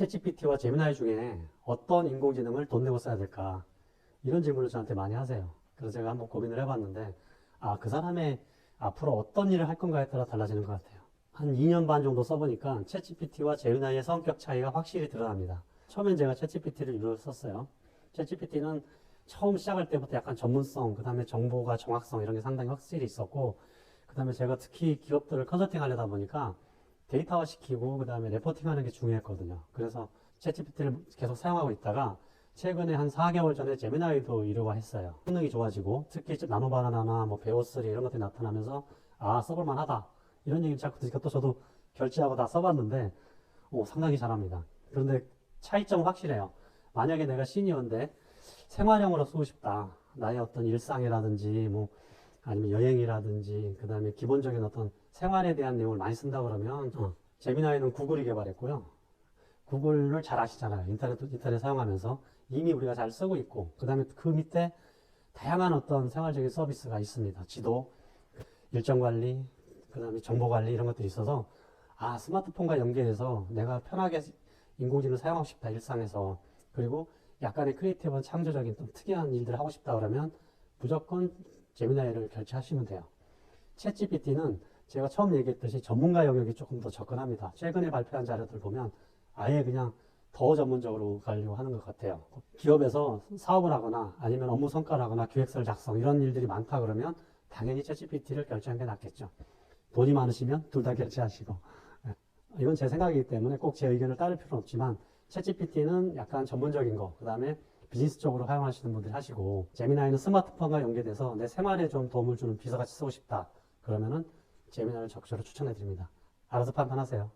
챗GPT와 제미나이 중에 어떤 인공지능을 돈 내고 써야 될까? 이런 질문을 저한테 많이 하세요. 그래서 제가 한번 고민을 해봤는데, 아, 그 사람의 앞으로 어떤 일을 할 건가에 따라 달라지는 것 같아요. 한 2년 반 정도 써보니까 챗GPT와 제미나이의 성격 차이가 확실히 드러납니다. 처음엔 제가 챗GPT를 유료로 썼어요. 챗GPT는 처음 시작할 때부터 약간 전문성, 그 다음에 정보가 정확성 이런 게 상당히 확실히 있었고, 그 다음에 제가 특히 기업들을 컨설팅 하려다 보니까 데이터화 시키고, 그 다음에 레포팅 하는 게 중요했거든요. 그래서 챗GPT를 계속 사용하고 있다가, 최근에 한 4개월 전에 제미나이도 이루화 했어요. 성능이 좋아지고, 특히 나노바나나나 뭐 베오3 이런 것들이 나타나면서, 아, 써볼만 하다. 이런 얘기를 자꾸 들으니까 또 저도 결제하고 다 써봤는데, 오, 상당히 잘합니다. 그런데 차이점은 확실해요. 만약에 내가 시니어인데 생활형으로 쓰고 싶다. 나의 어떤 일상이라든지 뭐 아니면 여행이라든지 그 다음에 기본적인 어떤 생활에 대한 내용을 많이 쓴다 그러면 어, 제미나이는 구글이 개발했고요. 구글을 잘 아시잖아요. 인터넷 인터넷 사용하면서 이미 우리가 잘 쓰고 있고 그 다음에 그 밑에 다양한 어떤 생활적인 서비스가 있습니다. 지도, 일정 관리, 그 다음에 정보 관리 이런 것들이 있어서 아 스마트폰과 연계해서 내가 편하게 인공지능을 사용하고 싶다 일상에서 그리고 약간의 크리에이티브한 창조적인 좀 특이한 일들을 하고 싶다 그러면 무조건 제미나이를 결제하시면 돼요. 챗 GPT는 제가 처음 얘기했듯이 전문가 영역이 조금 더 접근합니다. 최근에 발표한 자료들 보면 아예 그냥 더 전문적으로 가려고 하는 것 같아요. 기업에서 사업을 하거나 아니면 업무 성과를 하거나 기획서를 작성 이런 일들이 많다 그러면 당연히 챗 GPT를 결제하는 게 낫겠죠. 돈이 많으시면 둘 다 결제하시고 예. 이건 제 생각이기 때문에 꼭 제 의견을 따를 필요는 없지만 챗GPT는 약간 전문적인 거, 그 다음에 비즈니스 쪽으로 사용하시는 분들이 하시고, 제미나이는 스마트폰과 연계돼서 내 생활에 좀 도움을 주는 비서같이 쓰고 싶다. 그러면은 제미나이를 적극적으로 추천해 드립니다. 알아서 판단하세요.